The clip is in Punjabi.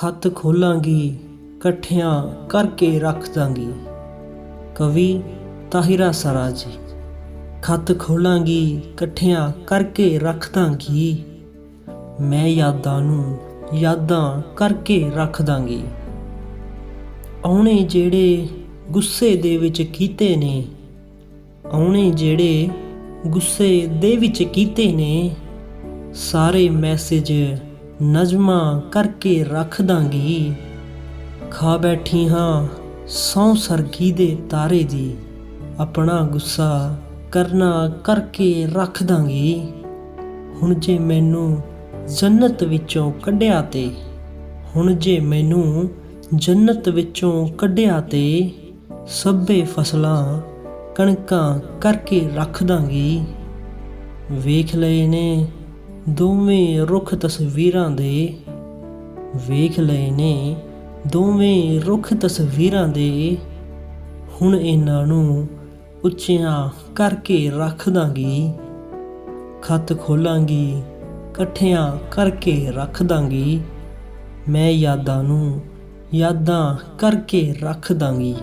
ਖੱਤ ਖੋਲਾਂਗੀ, ਇਕੱਠਿਆਂ ਕਰਕੇ ਰੱਖ ਦਾਂਗੀ। ਕਵੀ ਤਾਹਿਰਾ ਸਰਾਜੀ ਖੱਤ ਖੋਲਾਂਗੀ, ਇਕੱਠਿਆਂ ਕਰਕੇ ਰੱਖ ਦਾਂਗੀ। ਮੈਂ ਯਾਦਾਂ ਨੂੰ ਯਾਦਾਂ ਕਰਕੇ ਰੱਖ ਦਾਂਗੀ। ਆਉਣੇ ਜਿਹੜੇ ਗੁੱਸੇ ਦੇ ਵਿੱਚ ਕੀਤੇ ਨੇ, ਆਉਣੇ ਜਿਹੜੇ ਗੁੱਸੇ ਦੇ ਵਿੱਚ ਕੀਤੇ ਨੇ, ਸਾਰੇ ਮੈਸੇਜ ਨਜ਼ਮਾਂ ਕਰਕੇ ਰੱਖ ਦਾਂਗੀ। ਖਾ ਬੈਠੀ ਹਾਂ ਸੌ ਸਰਗੀ ਦੇ ਤਾਰੇ ਦੀ। ਆਪਣਾ ਗੁੱਸਾ ਕਰਨਾ ਕਰਕੇ ਰੱਖ ਦਾਂਗੀ। ਹੁਣ ਜੇ ਮੈਨੂੰ ਜੰਨਤ ਵਿੱਚੋਂ ਕੱਢਿਆ ਤੇ, ਹੁਣ ਜੇ ਮੈਨੂੰ ਜੰਨਤ ਵਿੱਚੋਂ ਕੱਢਿਆ ਤੇ, ਸਭੇ ਫਸਲਾਂ ਕਣਕਾਂ ਕਰਕੇ ਰੱਖ ਦਾਂਗੀ। ਵੇਖ ਲਏ ਨੇ ਦੋਵੇਂ ਰੁੱਖ ਤਸਵੀਰਾਂ ਦੇ ਵੇਖ ਲਏ ਨੇ। ਦੋਵੇਂ ਰੁੱਖ ਤਸਵੀਰਾਂ ਦੇ ਹੁਣ ਇਹਨਾਂ ਨੂੰ ਉੱਚਿਆਂ ਕਰਕੇ ਰੱਖ ਦਾਂਗੀ। ਖਤ ਖੋਲਾਂਗੀ, ਇਕੱਠਿਆਂ ਕਰਕੇ ਰੱਖ ਦਾਂਗੀ। ਮੈਂ ਯਾਦਾਂ ਨੂੰ ਯਾਦਾਂ ਕਰਕੇ ਰੱਖ ਦਾਂਗੀ।